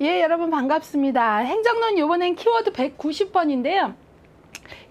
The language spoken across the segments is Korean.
예, 여러분 반갑습니다. 행정론 요번엔 키워드 190번인데요.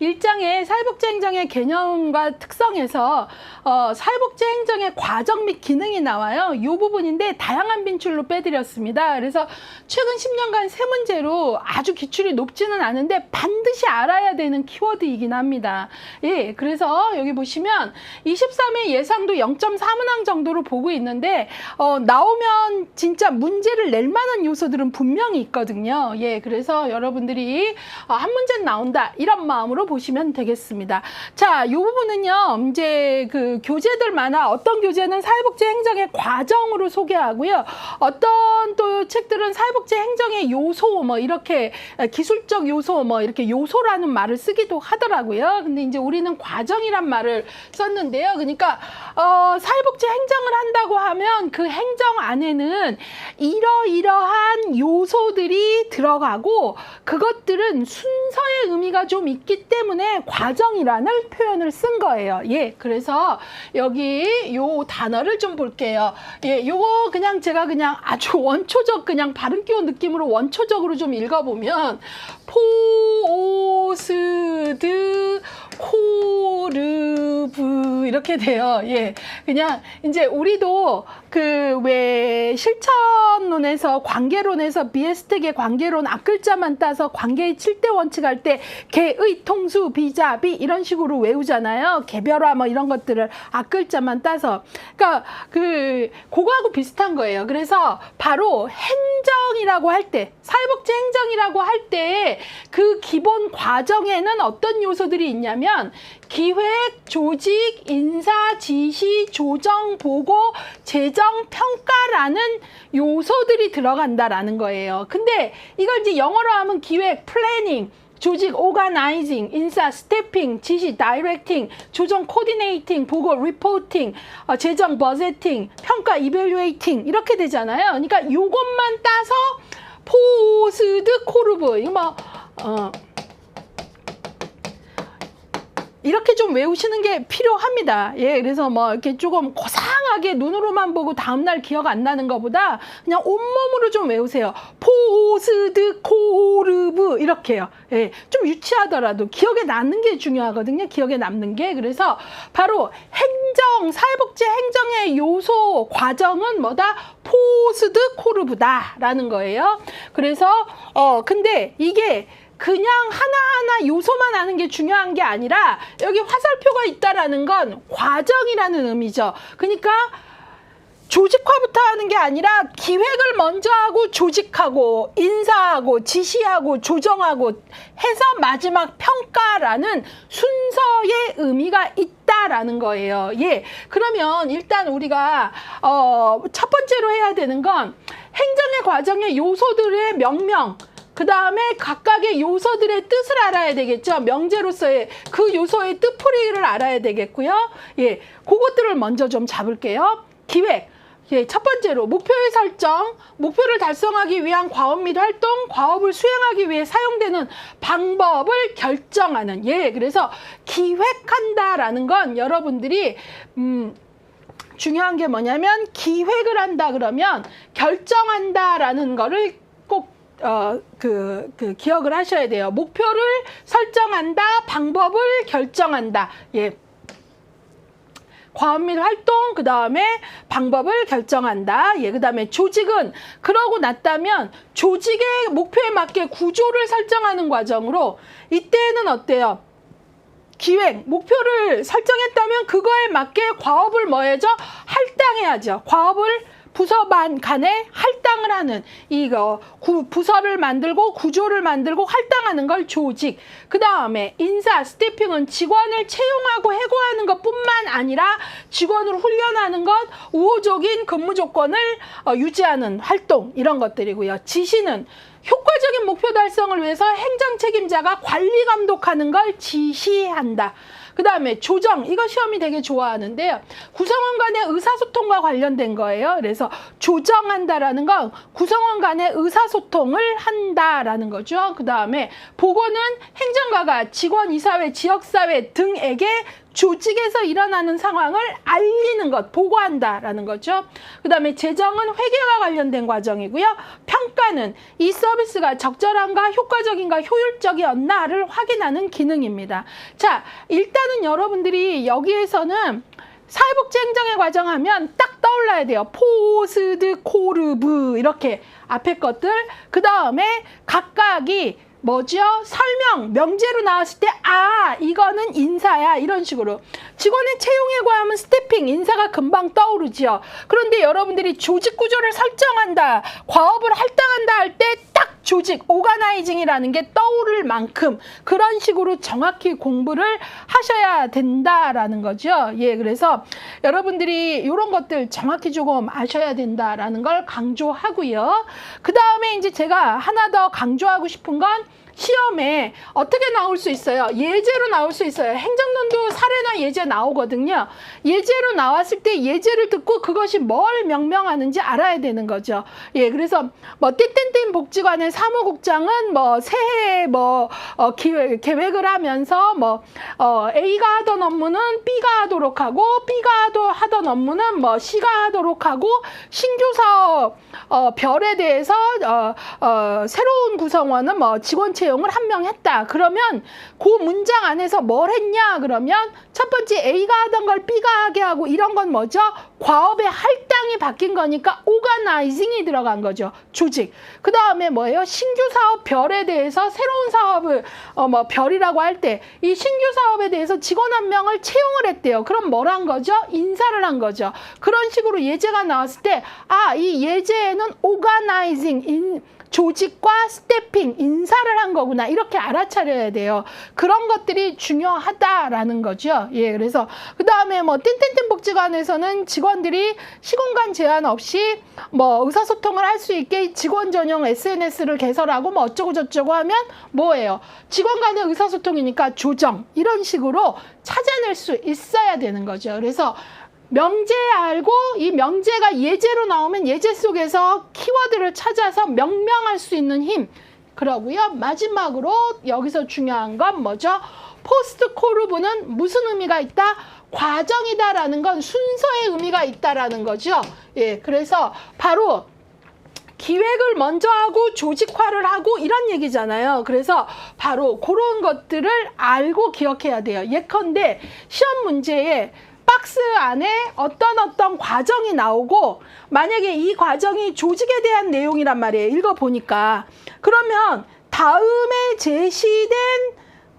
일장의 사회복지 행정의 개념과 특성에서 어, 사회복지 행정의 과정 및 기능이 나와요. 이 부분인데 다양한 빈출로 빼드렸습니다. 그래서 최근 10년간 세 문제로 아주 기출이 높지는 않은데 반드시 알아야 되는 키워드이긴 합니다. 예, 그래서 여기 보시면 23회 예상도 0.4문항 정도로 보고 있는데 어, 나오면 진짜 문제를 낼 만한 요소들은 분명히 있거든요. 예, 그래서 여러분들이 어, 한 문제는 나온다 이런 마음으로 보시면 되겠습니다. 자, 이 부분은요, 이제 그 교재들마다 어떤 교재는 사회복지 행정의 과정으로 소개하고요, 어떤 또 책들은 사회복지 행정의 요소 뭐 이렇게 기술적 요소 뭐 이렇게 요소라는 말을 쓰기도 하더라고요. 근데 이제 우리는 과정이란 말을 썼는데요. 그러니까 어, 사회복지 행정을 한다고 하면 그 행정 안에는 이러이러한 요소들이 들어가고 그것들은 순서의 의미가 좀 있기 때문에 과정이라는 표현을 쓴 거예요. 예, 그래서 여기 요 단어를 좀 볼게요. 예, 요거 그냥 제가 그냥 아주 원초적 그냥 발음 기호 느낌으로 원초적으로 좀 읽어보면 포오스드 코르브 이렇게 돼요. 예. 그냥 이제 우리도 그 왜 실천론에서 관계론에서 비에스텍의 관계론 앞글자만 따서 관계의 7대 원칙 할 때 개의 통수 비자비 이런 식으로 외우잖아요. 개별화 뭐 이런 것들을 앞글자만 따서 그러니까 그 그거하고 비슷한 거예요. 그래서 바로 행정이라고 할 때 사회복지 행정이라고 할 때 그 기본 과정에는 어떤 요소들이 있냐면 기획, 조직, 인사, 지시, 조정, 보고, 재정, 평가라는 요소들이 들어간다라는 거예요. 근데 이걸 이제 영어로 하면 기획, 플래닝, 조직, 오가나이징, 인사, 스태핑, 지시, 다이렉팅, 조정, 코디네이팅, 보고, 리포팅, 어, 재정, 버제팅, 평가, 이벨루에이팅 이렇게 되잖아요. 그러니까 요것만 따서 포스드 코르브 이거 뭐 어, 이렇게 좀 외우시는 게 필요합니다. 예, 그래서 뭐 이렇게 조금 고상하게 눈으로만 보고 다음날 기억 안 나는 것보다 그냥 온몸으로 좀 외우세요. 포스드 코르브 이렇게요. 예, 좀 유치하더라도 기억에 남는 게 중요하거든요. 기억에 남는 게 그래서 바로 행정 사회복지 행정의 요소 과정은 뭐다 포스드 코르브다라는 거예요. 그래서 어 근데 이게 그냥 하나하나 요소만 아는 게 중요한 게 아니라 여기 화살표가 있다라는 건 과정이라는 의미죠. 그러니까 조직화부터 하는 게 아니라 기획을 먼저 하고 조직하고 인사하고 지시하고 조정하고 해서 마지막 평가라는 순서의 의미가 있다라는 거예요. 예. 그러면 일단 우리가 어, 첫 번째로 해야 되는 건 행정의 과정의 요소들의 명명 그 다음에 각각의 요소들의 뜻을 알아야 되겠죠. 명제로서의 그 요소의 뜻풀이를 알아야 되겠고요. 예, 그것들을 먼저 좀 잡을게요. 기획. 예, 첫 번째로 목표의 설정, 목표를 달성하기 위한 과업 및 활동, 과업을 수행하기 위해 사용되는 방법을 결정하는. 예, 그래서 기획한다라는 건 여러분들이 음, 중요한 게 뭐냐면 기획을 한다 그러면 결정한다라는 거를 꼭 어, 그, 그, 기억을 하셔야 돼요. 목표를 설정한다, 방법을 결정한다. 예. 과업 및 활동, 그 다음에 방법을 결정한다. 예, 그 다음에 조직은 그러고 났다면 조직의 목표에 맞게 구조를 설정하는 과정으로 이때는 어때요? 기획, 목표를 설정했다면 그거에 맞게 과업을 뭐 해야죠? 할당해야죠. 과업을 부서만 간에 할당을 하는 이거 구, 부서를 만들고 구조를 만들고 할당하는 걸 조직 그 다음에 인사 스태핑은 직원을 채용하고 해고하는 것뿐만 아니라 직원을 훈련하는 것 우호적인 근무 조건을 어, 유지하는 활동 이런 것들이고요 지시는 효과적인 목표 달성을 위해서 행정 책임자가 관리 감독하는 걸 지시한다. 그 다음에 조정, 이거 시험이 되게 좋아하는데요. 구성원 간의 의사소통과 관련된 거예요. 그래서 조정한다라는 건 구성원 간의 의사소통을 한다라는 거죠. 그 다음에 보고는 행정가가 직원, 이사회, 지역사회 등에게 조직에서 일어나는 상황을 알리는 것, 보고한다라는 거죠. 그 다음에 재정은 회계와 관련된 과정이고요. 평가는 이 서비스가 적절한가, 효과적인가, 효율적이었나를 확인하는 기능입니다. 자, 일단은 여러분들이 여기에서는 사회복지 행정의 과정 하면 딱 떠올라야 돼요. 포스드, 코르브 이렇게 앞에 것들. 그 다음에 각각이 뭐죠? 설명, 명제로 나왔을 때, 아, 이거는 인사야. 이런 식으로. 직원의 채용에 관하면 스태핑, 인사가 금방 떠오르지요. 그런데 여러분들이 조직 구조를 설정한다, 과업을 할당한다 할 때 딱 조직, 오가나이징이라는 게 떠오를 만큼 그런 식으로 정확히 공부를 하셔야 된다라는 거죠. 예, 그래서 여러분들이 이런 것들 정확히 조금 아셔야 된다라는 걸 강조하고요. 그 다음에 이제 제가 하나 더 강조하고 싶은 건 시험에 어떻게 나올 수 있어요? 예제로 나올 수 있어요. 행정론도 사례나 예제 나오거든요. 예제로 나왔을 때 예제를 듣고 그것이 뭘 명명하는지 알아야 되는 거죠. 예, 그래서 뭐 띠땡땡 복지관의 사무국장은 뭐 새해 뭐 어, 기획, 계획을 하면서 뭐 어, A가 하던 업무는 B가 하도록 하고 B가 하던 업무는 뭐 C가 하도록 하고 신규 사업 어, 별에 대해서 어, 어, 새로운 구성원은 뭐 직원 채용을 한 명 했다. 그러면 그 문장 안에서 뭘 했냐? 그러면 첫 번째 A가 하던 걸 B가 하게 하고 이런 건 뭐죠? 과업의 할당이 바뀐 거니까 오가나이징이 들어간 거죠. 조직. 그 다음에 뭐예요? 신규 사업 별에 대해서 새로운 사업을 어 뭐 별이라고 할 때 이 신규 사업에 대해서 직원 한 명을 채용을 했대요. 그럼 뭘 한 거죠? 인사를 한 거죠. 그런 식으로 예제가 나왔을 때 아, 이 예제에는 오가나이징 인 조직과 스태핑, 인사를 한 거구나. 이렇게 알아차려야 돼요. 그런 것들이 중요하다라는 거죠. 예, 그래서 그 다음에 뭐 땡땡땡 복지관에서는 직원들이 시공간 제한 없이 뭐 의사소통을 할 수 있게 직원 전용 SNS를 개설하고 뭐 어쩌고 저쩌고 하면 뭐예요? 직원 간의 의사소통이니까 조정 이런 식으로 찾아낼 수 있어야 되는 거죠. 그래서 명제 알고 이 명제가 예제로 나오면 예제 속에서 키워드를 찾아서 명명할 수 있는 힘. 그러고요. 마지막으로 여기서 중요한 건 뭐죠? 포스트 코르브는 무슨 의미가 있다? 과정이다라는 건 순서의 의미가 있다라는 거죠. 예, 그래서 바로 기획을 먼저 하고 조직화를 하고 이런 얘기잖아요. 그래서 바로 그런 것들을 알고 기억해야 돼요. 예컨대 시험 문제에 박스 안에 어떤 어떤 과정이 나오고 만약에 이 과정이 조직에 대한 내용이란 말이에요. 읽어보니까. 그러면 다음에 제시된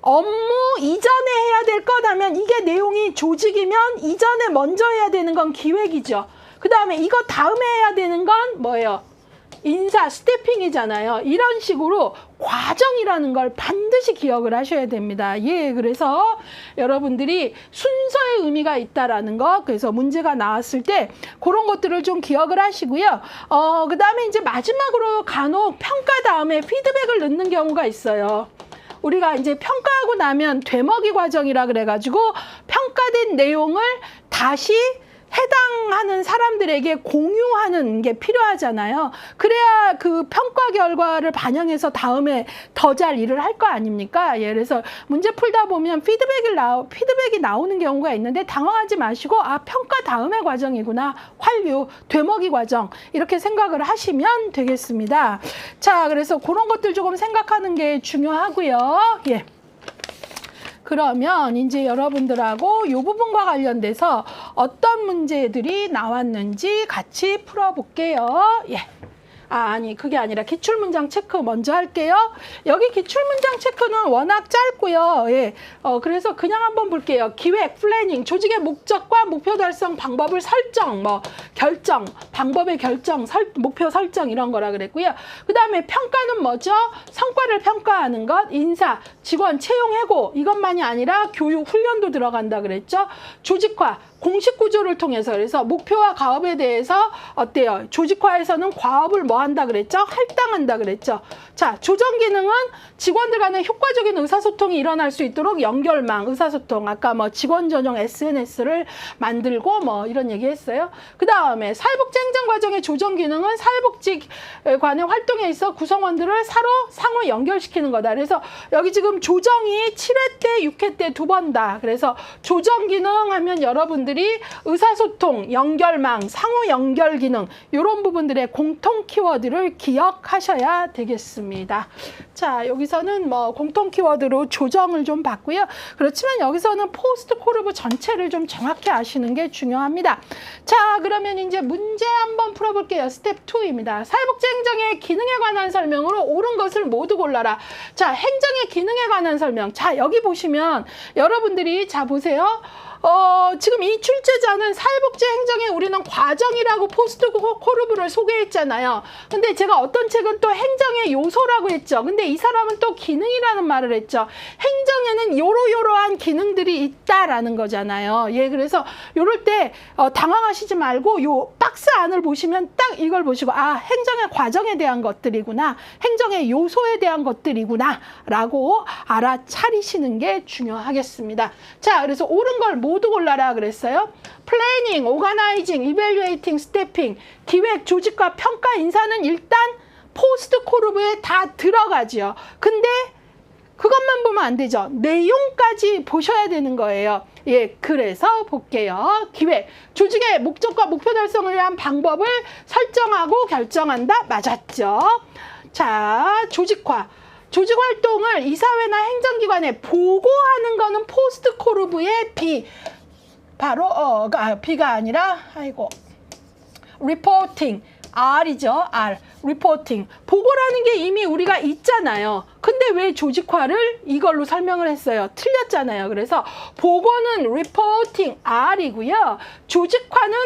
업무 이전에 해야 될것 하면 이게 내용이 조직이면 이전에 먼저 해야 되는 건 기획이죠. 그 다음에 이거 다음에 해야 되는 건 뭐예요? 인사 스태핑이잖아요. 이런 식으로 과정이라는 걸 반드시 기억을 하셔야 됩니다. 예, 그래서 여러분들이 순서의 의미가 있다라는 거, 그래서 문제가 나왔을 때 그런 것들을 좀 기억을 하시고요. 어, 그 다음에 이제 마지막으로 간혹 평가 다음에 피드백을 넣는 경우가 있어요. 우리가 이제 평가하고 나면 되먹이 과정이라 그래가지고 평가된 내용을 다시 해당하는 사람들에게 공유하는 게 필요하잖아요. 그래야 그 평가 결과를 반영해서 다음에 더 잘 일을 할 거 아닙니까? 예, 그래서 문제 풀다 보면 피드백이 나오, 피드백이 나오는 경우가 있는데 당황하지 마시고 아, 평가 다음의 과정이구나. 환류, 되먹이 과정. 이렇게 생각을 하시면 되겠습니다. 자, 그래서 그런 것들 조금 생각하는 게 중요하고요. 예. 그러면 이제 여러분들하고 이 부분과 관련돼서 어떤 문제들이 나왔는지 같이 풀어볼게요. 예. 아, 아니, 그게 아니라 기출 문장 체크 먼저 할게요. 여기 기출 문장 체크는 워낙 짧고요. 예. 어, 그래서 그냥 한번 볼게요. 기획, 플래닝, 조직의 목적과 목표 달성 방법을 설정, 뭐, 결정, 방법의 결정, 설, 목표 설정 이런 거라 그랬고요. 그 다음에 평가는 뭐죠? 성과를 평가하는 것, 인사, 직원 채용 해고, 이것만이 아니라 교육, 훈련도 들어간다 그랬죠. 조직화, 공식 구조를 통해서 그래서 목표와 과업에 대해서 어때요? 조직화에서는 과업을 뭐 한다 그랬죠? 할당한다 그랬죠. 자, 조정 기능은 직원들 간의 효과적인 의사소통이 일어날 수 있도록 연결망, 의사소통, 아까 뭐 직원 전용 SNS를 만들고 뭐 이런 얘기 했어요. 그 다음에 사회복지 행정 과정의 조정 기능은 사회복지관의 활동에 있어 구성원들을 서로 상호 연결시키는 거다. 그래서 여기 지금 조정이 7회 때, 6회 때 두 번 다. 그래서 조정 기능 하면 여러분들이 의사소통, 연결망, 상호 연결 기능 이런 부분들의 공통 키워드 를 기억하셔야 되겠습니다. 자, 여기서는 뭐 공통 키워드로 조정을 좀 봤고요. 그렇지만 여기서는 포스트 코르브 전체를 좀 정확히 아시는 게 중요합니다. 자, 그러면 이제 문제 한번 풀어볼게요. 스텝 2입니다. 사회복지 행정의 기능에 관한 설명으로 옳은 것을 모두 골라라. 자, 행정의 기능에 관한 설명. 자, 여기 보시면 여러분들이 자 보세요. 어, 지금 이 출제자는 사회복지 행정에 우리는 과정이라고 포스트 코- 코르브를 소개했잖아요. 근데 제가 어떤 책은 또 행정의 요소라고 했죠. 근데 이 사람은 또 기능이라는 말을 했죠. 행정에는 요로요로한 기능들이 있다라는 거잖아요. 예, 그래서 요럴 때 어, 당황하시지 말고 요 박스 안을 보시면 딱 이걸 보시고 아, 행정의 과정에 대한 것들이구나. 행정의 요소에 대한 것들이구나. 라고 알아차리시는 게 중요하겠습니다. 자, 그래서 옳은 걸모 두 골라라 그랬어요. 플래닝, 오가나이징, 이벨리에이팅, 스태핑, 기획, 조직과 평가, 인사는 일단 포스트 코르브에 다 들어가지요. 근데 그것만 보면 안 되죠. 내용까지 보셔야 되는 거예요. 예, 그래서 볼게요. 기획. 조직의 목적과 목표 달성을 위한 방법을 설정하고 결정한다. 맞았죠. 자, 조직화. 조직 활동을 이사회나 행정기관에 보고하는 거는 포스트 코르브의 B. 바로, 어, 아, B가 아니라, 아이고. 리포팅 R이죠. R. 리포팅. 보고라는 게 이미 우리가 있잖아요. 근데 왜 조직화를 이걸로 설명을 했어요? 틀렸잖아요. 그래서 보고는 리포팅 R이고요. 조직화는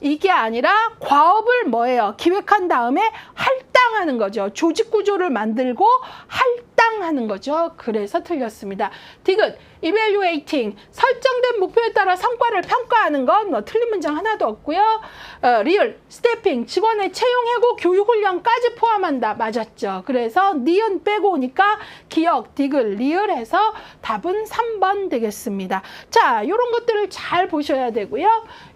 이게 아니라 과업을 뭐예요? 기획한 다음에 할 당하는 거죠. 조직 구조를 만들고 할당하는 거죠. 그래서 틀렸습니다. 디귿, evaluating 설정된 목표에 따라 성과를 평가하는 건 뭐 틀린 문장 하나도 없고요. 어, 리얼, 스태핑 직원의 채용 해고 교육 훈련까지 포함한다. 맞았죠. 그래서 니은 빼고 오니까 기억, 디귿, 리얼해서 답은 3번 되겠습니다. 자, 이런 것들을 잘 보셔야 되고요.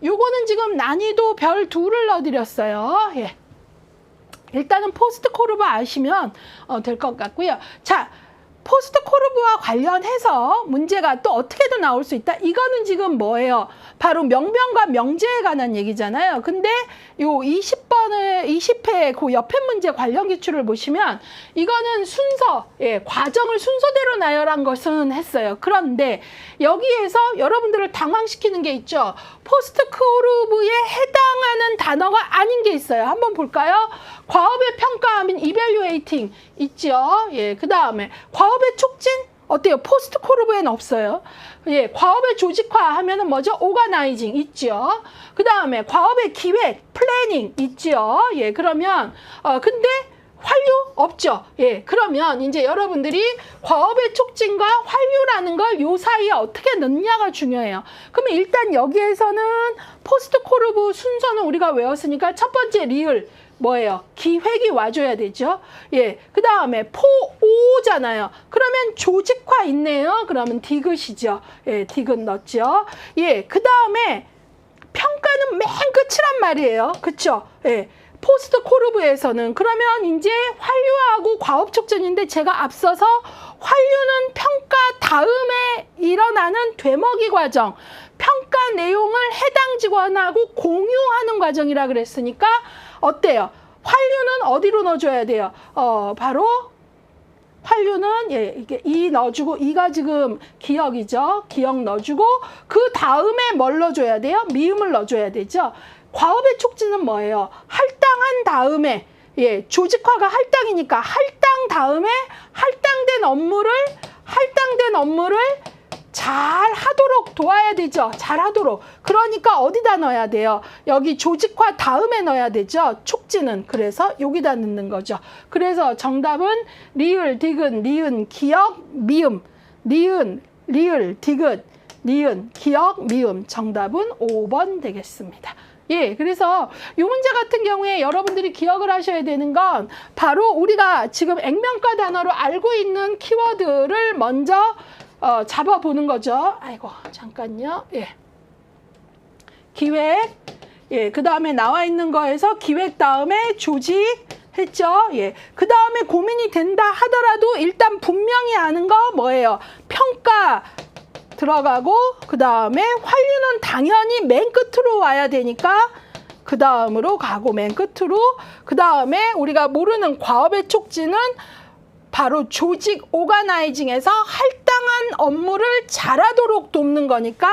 요거는 지금 난이도 별 둘을 넣어드렸어요. 예. 일단은 포스트 코르브 아시면 어, 될 것 같고요. 자, 포스트 코르브와 관련해서 문제가 또 어떻게도 나올 수 있다. 이거는 지금 뭐예요? 바로 명명과 명제에 관한 얘기잖아요. 근데 요 20번의 20회 그 옆에 문제 관련 기출을 보시면 이거는 순서, 예, 과정을 순서대로 나열한 것은 했어요. 그런데 여기에서 여러분들을 당황시키는 게 있죠. 포스트 코르브에 해당하는 단어가 아닌 게 있어요. 한번 볼까요? 과업의 평가하면 evaluating 있죠. 예, 그 다음에 과업 의 촉진 어때요? 포스트 코르브에는 없어요. 예, 과업의 조직화 하면은 뭐죠? 오가나이징 있죠. 그 다음에 과업의 기획, 플래닝 있죠. 예, 그러면 어 근데 환류 없죠. 예, 그러면 이제 여러분들이 과업의 촉진과 환류라는 걸 요 사이에 어떻게 넣냐가 중요해요. 그러면 일단 여기에서는 포스트 코르브 순서는 우리가 외웠으니까 첫 번째 리을 뭐예요? 기획이 와줘야 되죠. 예, 그 다음에 포오잖아요. 그러면 조직화 있네요. 그러면 디귿이죠. 예, 디귿 넣었죠. 예, 그 다음에 평가는 맨 끝이란 말이에요. 그쵸? 예. 포스트 코르브에서는 그러면 이제 환류하고 과업 촉진인데 제가 앞서서 환류는 평가 다음에 일어나는 되먹이 과정, 평가 내용을 해당 직원하고 공유하는 과정이라 그랬으니까 어때요? 환류는 어디로 넣어줘야 돼요? 어, 바로 환류는 예, 이게 이 넣어주고 이가 지금 기억이죠. 기억 넣어주고 그 다음에 뭘 넣어줘야 돼요? 미음을 넣어줘야 되죠. 과업의 촉진은 뭐예요? 할당한 다음에 예, 조직화가 할당이니까 할당 다음에 할당된 업무를 할당된 업무를 잘 하도록 도와야 되죠. 잘 하도록. 그러니까 어디다 넣어야 돼요? 여기 조직화 다음에 넣어야 되죠. 촉진은. 그래서 여기다 넣는 거죠. 그래서 정답은 리을, 디귿, 리은, 기억, 미음. 리은, 리을, 디귿, 니은, 기억, 미음. 정답은 5번 되겠습니다. 예, 그래서 이 문제 같은 경우에 여러분들이 기억을 하셔야 되는 건 바로 우리가 지금 액면가 단어로 알고 있는 키워드를 먼저 어, 잡아보는 거죠. 아이고, 잠깐요. 예. 기획, 예, 그 다음에 나와 있는 거에서 기획 다음에 조직 했죠. 예. 그 다음에 고민이 된다 하더라도 일단 분명히 아는 거 뭐예요? 평가 들어가고 그 다음에 환류는 당연히 맨 끝으로 와야 되니까 그 다음으로 가고 맨 끝으로 그 다음에 우리가 모르는 과업의 촉진은 바로 조직 오가나이징에서 할당한 업무를 잘하도록 돕는 거니까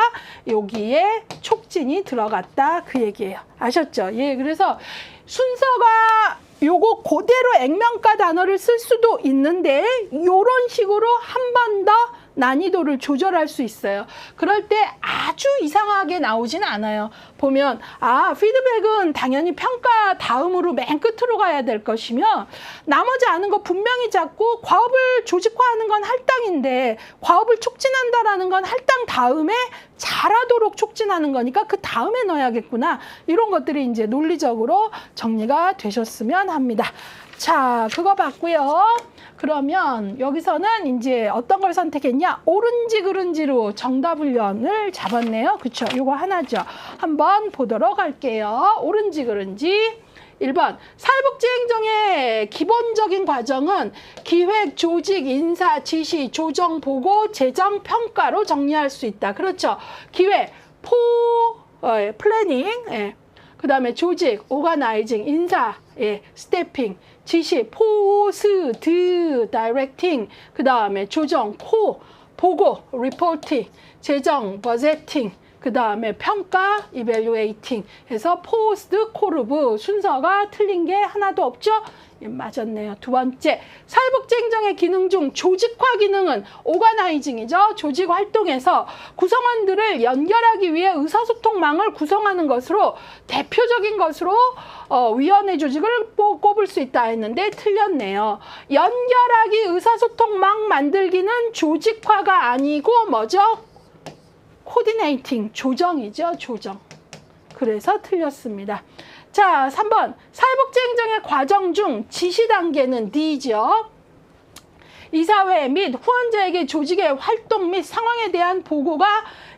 여기에 촉진이 들어갔다 그 얘기예요. 아셨죠? 예, 그래서 순서가 요거 그대로 액면가 단어를 쓸 수도 있는데 요런 식으로 한 번 더 난이도를 조절할 수 있어요. 그럴 때 아주 이상하게 나오진 않아요. 보면 아 피드백은 당연히 평가 다음으로 맨 끝으로 가야 될 것이며 나머지 아는 거 분명히 잡고 과업을 조직화하는 건 할당인데 과업을 촉진한다라는 건 할당 다음에 잘하도록 촉진하는 거니까 그 다음에 넣어야겠구나 이런 것들이 이제 논리적으로 정리가 되셨으면 합니다. 자, 그거 봤고요. 그러면 여기서는 이제 어떤 걸 선택했냐? 옳은지 그른지로 정답 훈련을 잡았네요. 그쵸? 이거 하나죠. 한번 보도록 할게요. 옳은지 그른지. 1번 사회복지행정의 기본적인 과정은 기획, 조직, 인사, 지시, 조정, 보고, 재정, 평가로 정리할 수 있다. 그렇죠. 기획, 포, 어, 예, 플래닝, 예. 그 다음에 조직, 오가나이징, 인사, 예, 스태핑, 지시, 포스, 드, 다이렉팅, 그 다음에 조정, 코, 보고, 리포팅, 재정, 버제팅, 그 다음에 평가, 이벨루에이팅 해서 포스트, 코르브 순서가 틀린 게 하나도 없죠? 예, 맞았네요. 두 번째, 사회복지행정의 기능 중 조직화 기능은 오가나이징이죠. 조직 활동에서 구성원들을 연결하기 위해 의사소통망을 구성하는 것으로 대표적인 것으로 어, 위원회 조직을 꼽- 꼽을 수 있다 했는데 틀렸네요. 연결하기 의사소통망 만들기는 조직화가 아니고 뭐죠? 코디네이팅, 조정이죠. 조정. 그래서 틀렸습니다. 자, 3번. 사회복지행정의 과정 중 지시 단계는 D죠. 이사회 및 후원자에게 조직의 활동 및 상황에 대한 보고가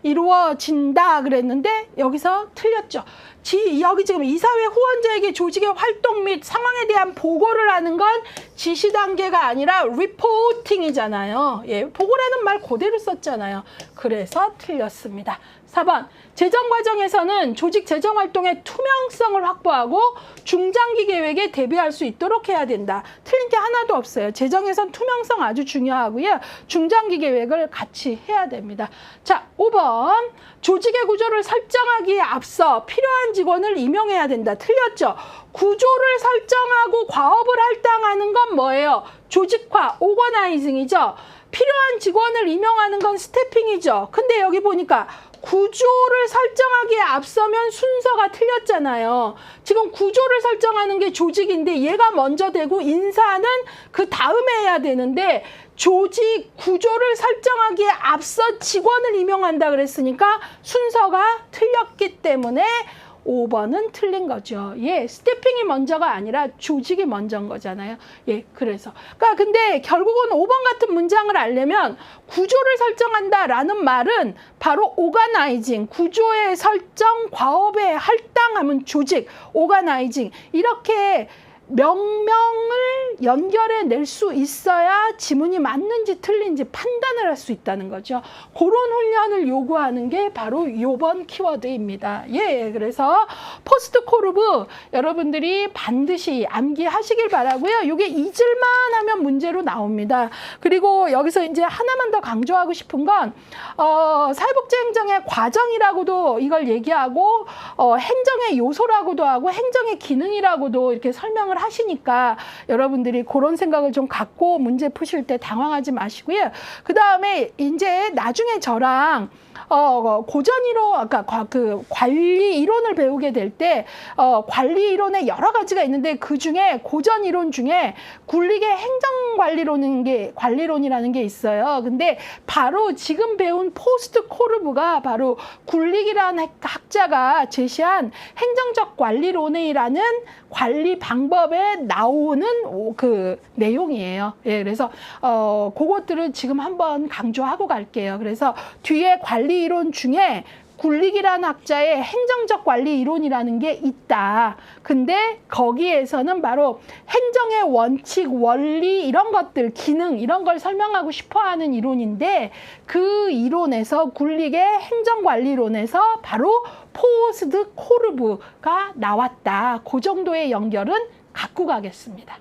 이루어진다 그랬는데 여기서 틀렸죠. 지, 여기 지금 이사회 후원자에게 조직의 활동 및 상황에 대한 보고를 하는 건 지시 단계가 아니라 리포팅이잖아요. 예, 보고라는 말 그대로 썼잖아요. 그래서 틀렸습니다. 4번 재정 과정에서는 조직 재정 활동의 투명성을 확보하고 중장기 계획에 대비할 수 있도록 해야 된다. 틀린 게 하나도 없어요. 재정에선 투명성 아주 중요하고요. 중장기 계획을 같이 해야 됩니다. 자, 5번 조직의 구조를 설정하기에 앞서 필요한 직원을 임용해야 된다. 틀렸죠. 구조를 설정하고 과업을 할당하는 건 뭐예요? 조직화, 오거나이징이죠. 필요한 직원을 임용하는 건 스태핑이죠. 근데 여기 보니까 구조를 설정하기에 앞서면 순서가 틀렸잖아요. 지금 구조를 설정하는 게 조직인데 얘가 먼저 되고 인사는 그 다음에 해야 되는데 조직 구조를 설정하기에 앞서 직원을 임용한다 그랬으니까 순서가 틀렸기 때문에 5번은 틀린 거죠. 예, 스태핑이 먼저가 아니라 조직이 먼저인 거잖아요. 예, 그래서. 그러니까 근데 결국은 5번 같은 문장을 알려면 구조를 설정한다라는 말은 바로 오가나이징, 구조의 설정, 과업의 할당하면 조직, 오가나이징 이렇게 명명을 연결해 낼 수 있어야 지문이 맞는지 틀린지 판단을 할 수 있다는 거죠. 그런 훈련을 요구하는 게 바로 요번 키워드입니다. 예, 그래서 포스트 코르브 여러분들이 반드시 암기하시길 바라고요. 요게 잊을만 하면 문제로 나옵니다. 그리고 여기서 이제 하나만 더 강조하고 싶은 건 어, 사회복지행정의 과정이라고도 이걸 얘기하고 어, 행정의 요소라고도 하고 행정의 기능이라고도 이렇게 설명을 하시니까 여러분들이 그런 생각을 좀 갖고 문제 푸실 때 당황하지 마시고요. 그 다음에 이제 나중에 저랑 어, 고전 이론, 아까 과- 그 관리 이론을 배우게 될 때 어, 관리 이론에 여러 가지가 있는데 그 중에 고전 이론 중에 굴리게 행정 관리론인 게 관리론이라는 게 있어요. 근데 바로 지금 배운 포스트 코르브가 바로 굴릭이라는 학자가 제시한 행정적 관리론이라는 관리 방법에 나오는 오- 그 내용이에요. 예, 그래서 어 그것들을 지금 한번 강조하고 갈게요. 그래서 뒤에 이론 중에 굴릭이라는 학자의 행정적 관리 이론이라는 게 있다. 근데 거기에서는 바로 행정의 원칙, 원리 이런 것들, 기능 이런 걸 설명하고 싶어 하는 이론인데 그 이론에서 굴릭의 행정 관리론에서 바로 포스드 코르브가 나왔다. 그 정도의 연결은 갖고 가겠습니다.